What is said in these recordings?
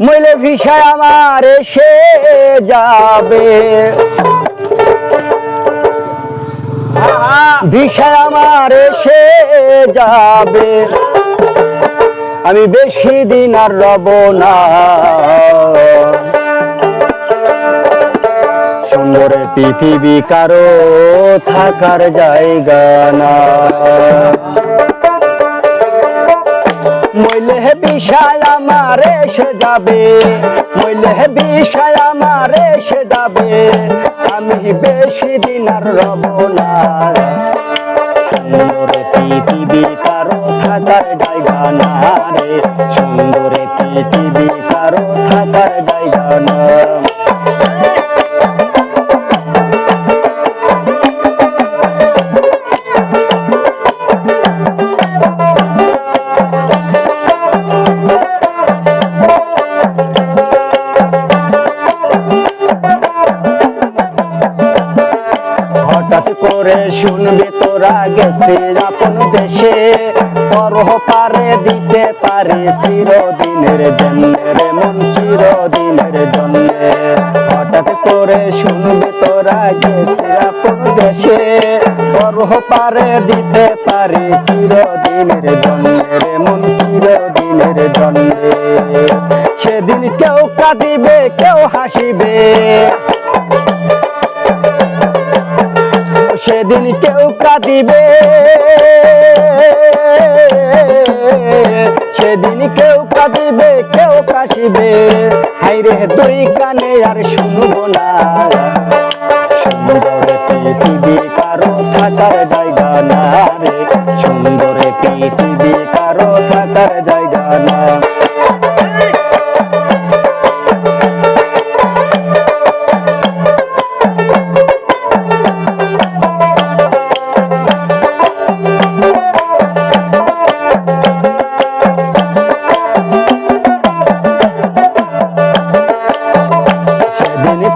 মইলে visa আমার এসে যাবে। ভিসায় আমার এসে যাবে। আমি বেশি দিন আর রব না। সুন্দর পৃথিবী কারও থাকার জায়গা না। মইলে বিষয় আমার এসে যাবে, মইলে বিষয় আমার এসে যাবে, আমি বেশি দিন আর রব না। সুন্দর পৃথিবী কারও থাকার জায়গা না রে, সুন্দর পৃথিবী কারও থাকার জায়গা না। শুনবি তোরা গেছে আপন দেশে। পরহ পারে দিতে পারে চিরদিনের জন্যের মন চিরদিনের জন্যে। হঠাৎ করে শুনবি তোরা গেছে আপন দেশে। পরহ পারে দিতে পারে চিরদিনের জন্যের মন চিরদিনের জন্যে। সেদিন কেউ কাঁদিবে, কেউ হাসিবে। সেদিন কেউ কাঁদিবে। সেদিন কেউ কাঁদিবে, কেউ কাশিবে। হাইরে দুই কানে আর শুনব না। সুন্দর পৃথিবী কারও থাকার জায়গা না রে। সুন্দর পৃথিবী কারও থাকার জায়গা না।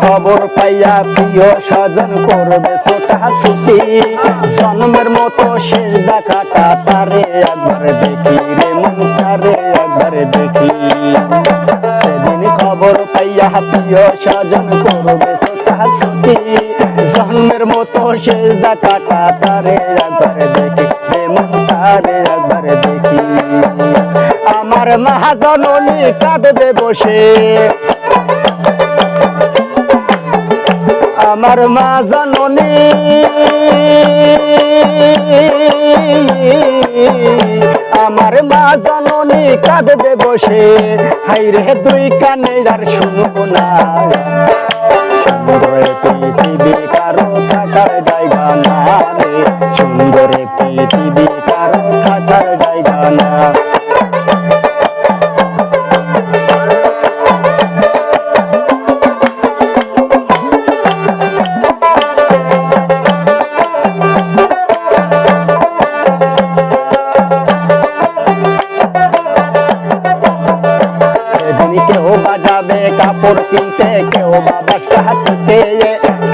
খবর পাইয়া প্রিয় স্বজন করবে ছোটা ছুটি জন্মের মতো শেষ দেখাটা তারে একবার দেখি রে মন তারে একবার দেখি। সেদিন খবর পাইয়া প্রিয় স্বজন করবে ছোটা ছুটি জন্মের মতো শেষ দেখাটা তারে একবার দেখি রে মন তারে একবার দেখি। আমার মহাজননী কাঁদবে বসে। আমার মা জাননী। আমার মা জাননী কাঁদবে বসে। হাইরে দুই কানে আর শুনব না। কাপড় কিনতে কেউ বা বাস কাটতে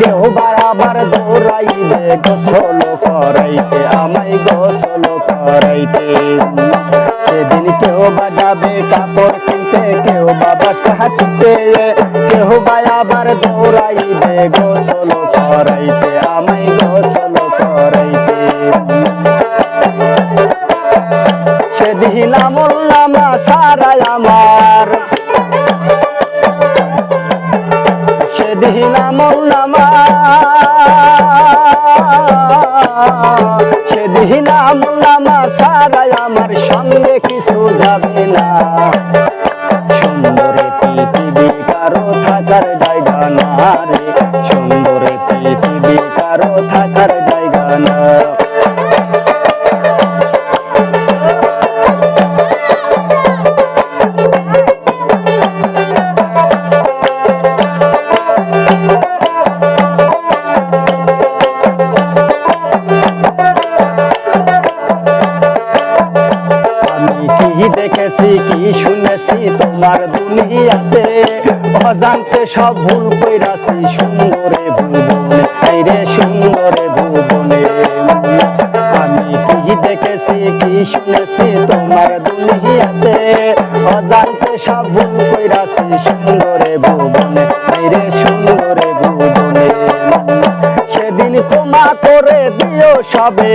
কেউ বা আবার দৌড়াইবে, গোসল করাইতে, আমায় গোসল করাইতে। সেদিন কেউ বাজাবে কাপড় কিনতে, কেউ বা বাস কাটতে কেউ বা আবার দৌড়াইবে, গোসল করাইতে, আমায় গোসল করাইতে। সেদিন আমল নামা সারাই আমার সেদিন মৌলামা সেদিন আমল নামা সারাই আমার সঙ্গে কিছু যাবে না। দেখেছি কি শুনেছি তোমার দুনিয়াতে। অজান্তে সব ভুল কইরাছি, সুন্দরে ভুবনে। এই রে সুন্দরে ভুবনে আমি কি দেখেছি, কি শুনেছি তোমার দুনিয়াতে। অজান্তে সব ভুল কইরাছি, সুন্দরে ভুবনে। আইরে সুন্দরে ভুবনে সেদিন ক্ষমা করে দিও সবে।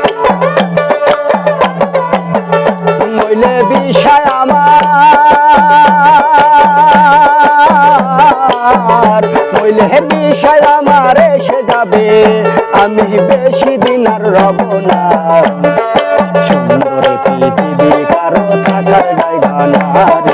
আমার মইলে বিষয় আমার এসে যাবে। আমি বেশি দিন আর রব না। সুন্দর পৃথিবী কারও থাকার জায়গা না।